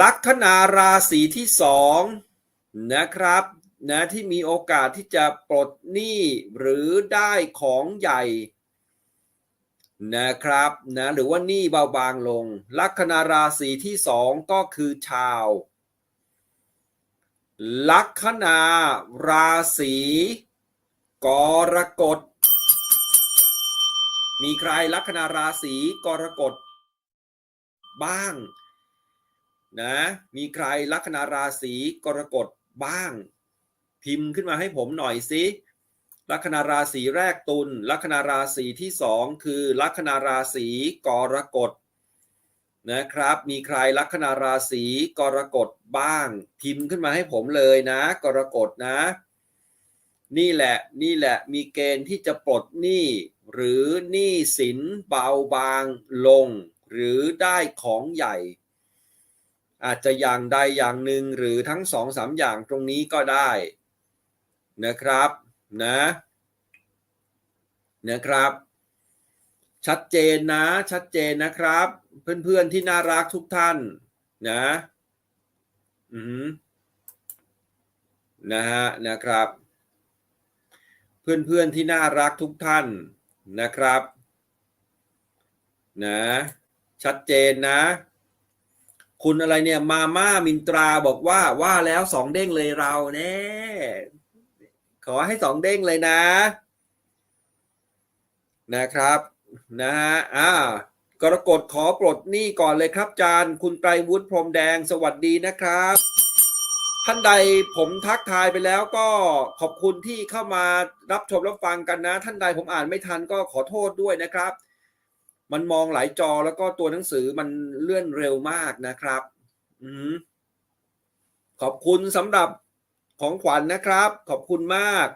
ลัคนาราศีที่สองนะครับนะที่มีโอกาสที่จะปลดหนี้หรือได้ของใหญ่นะครับนะหรือว่าหนี้เบาบางลง ลัคนาราศีที่สองก็คือชาว ลัคนาราศีกรกฎมีใครลัคนาราศีกรกฎบ้าง นะ มีใครลัคนาราศีกรกฎบ้าง พิมพ์ขึ้นมาให้ผมหน่อยสิลัคนาราศีแรกตุลลัคนาราศีที่สองคือลัคนาราศีกรกฎนะครับ มีใครลัคนาราศีกรกฎบ้าง พิมพ์ขึ้นมาให้ผมเลยนะ กรกฎนะ นี่แหละนี่แหละมีเกณฑ์ที่จะปลดหนี้หรือหนี้สินเบาบางลง หรือได้ของใหญ่ อาจจะอย่างใดอย่างหนึ่งหรือทั้งสองสามอย่างตรงนี้ก็ได้นะครับนะนะครับ ชัดเจนนะ ชัดเจนนะครับ เพื่อนๆที่น่ารักทุกท่านนะอืมนะฮะนะครับ เพื่อนๆที่น่ารักทุกท่านนะครับนะชัดเจนนะ คุณอะไรเนี่ย มาม่ามินตราบอกว่าว่าแล้วสองเด้งเลยเราแน่ขอให้สองเด้งเลยนะ นะครับ นะฮะอ่ากรกฎขอปลดหนี้ก่อนเลยครับจานคุณไตรวุฒิพรมแดงสวัสดีนะครับ ท่านใดผมทักทายไปแล้วก็ขอบคุณที่เข้ามารับชมรับฟังกันนะ ท่านใดผมอ่านไม่ทันก็ขอโทษด้วยนะครับ มันมองหลายจอแล้วก็ตัวหนังสือมันเลื่อนเร็วมากนะครับอขอบคุณสำหรับของขวัญนะครับ ขอบคุณมาก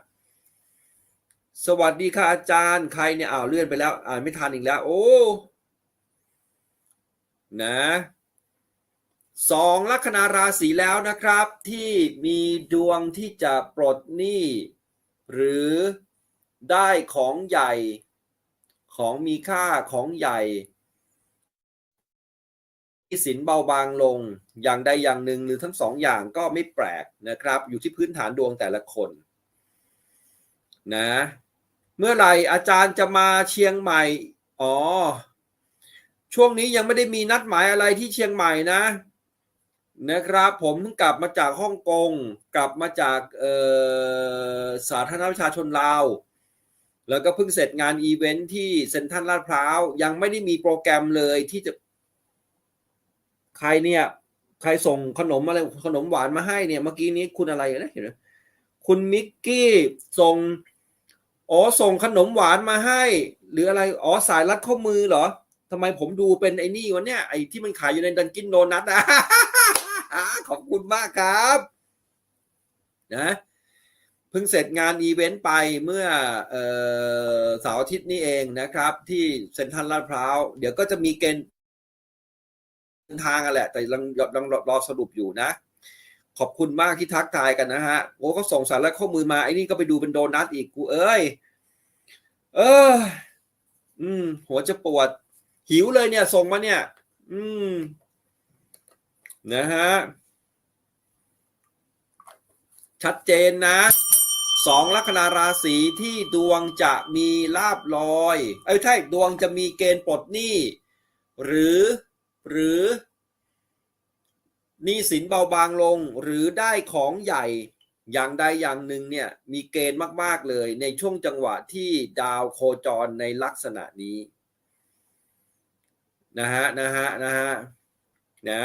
สวัสดีค่ะอาจารย์ใครเนี่ยอ้าวเลื่อนไปแล้ว อ่านไม่ทันอีกแล้ว โอ้นะสองลัคนาราศีแล้วนะครับ ที่มีดวงที่จะปลดหนี้ หรือได้ของใหญ่ ของมีค่าของใหญ่ที่สินเบาบางลงอย่างใดอย่างหนึ่งหรือทั้งสองอย่างก็ไม่แปลกนะครับ อยู่ที่พื้นฐานดวงแต่ละคนนะเมื่อไหร่อาจารย์จะมาเชียงใหม่ อ๋อ ช่วงนี้ยังไม่ได้มีนัดหมายอะไรที่เชียงใหม่นะนะครับ ผมเพิ่งกลับมาจากฮ่องกง กลับมาจากสาธารณประชาชนลาว แล้วก็เพิ่งเสร็จงานอีเวนท์ที่เซ็นทรัลลาดพร้าวยังไม่ได้มีโปรแกรมเลยที่จะ ใครเนี่ย ใครส่งขนมอะไรขนมหวานมาให้เนี่ย เมื่อกี้นี้คุณอะไรนะเห็นไหมคุณมิกกี้ส่งอ๋อส่งขนมหวานมาให้ หรืออะไรอ๋อสายรัดข้อมือเหรอทำไมผมดูเป็นไอ้นี่วะเนี่ยไอ้ที่มันขายอยู่ในดันกินโดนัทนะขอบคุณมากครับ นะ เพิ่งเสร็จงานอีเวนต์ไปเมื่อเสาร์อาทิตย์นี้เองนะครับ ที่เซ็นทรัลลาดพร้าว เดี๋ยวก็จะมีเกณฑ์ทางอะแหละ แต่ยังยังรอสรุปอยู่นะ ขอบคุณมากที่ทักทายกันนะฮะโอ้เขาส่งสารและข้อมือมา ไอ้นี่ก็ไปดูเป็นโดนัทอีกกูเอ้ย เออ อืม หัวจะปวด หิวเลยเนี่ย ส่งมาเนี่ย อืม นะฮะชัดเจนนะ สองลัคนาราศีที่ดวงจะมีลาบลอย เอ้ยใช่ดวงจะมีเกณฑ์ปลดหนี้ หรือหรือหนี้สินเบาบางลงหรือได้ของใหญ่อย่างใดอย่างหนึ่งเนี่ยมีเกณฑ์มาก ๆ เลยในช่วงจังหวะที่ดาวโคจรในลักษณะนี้นะฮะนะฮะนะฮะนะ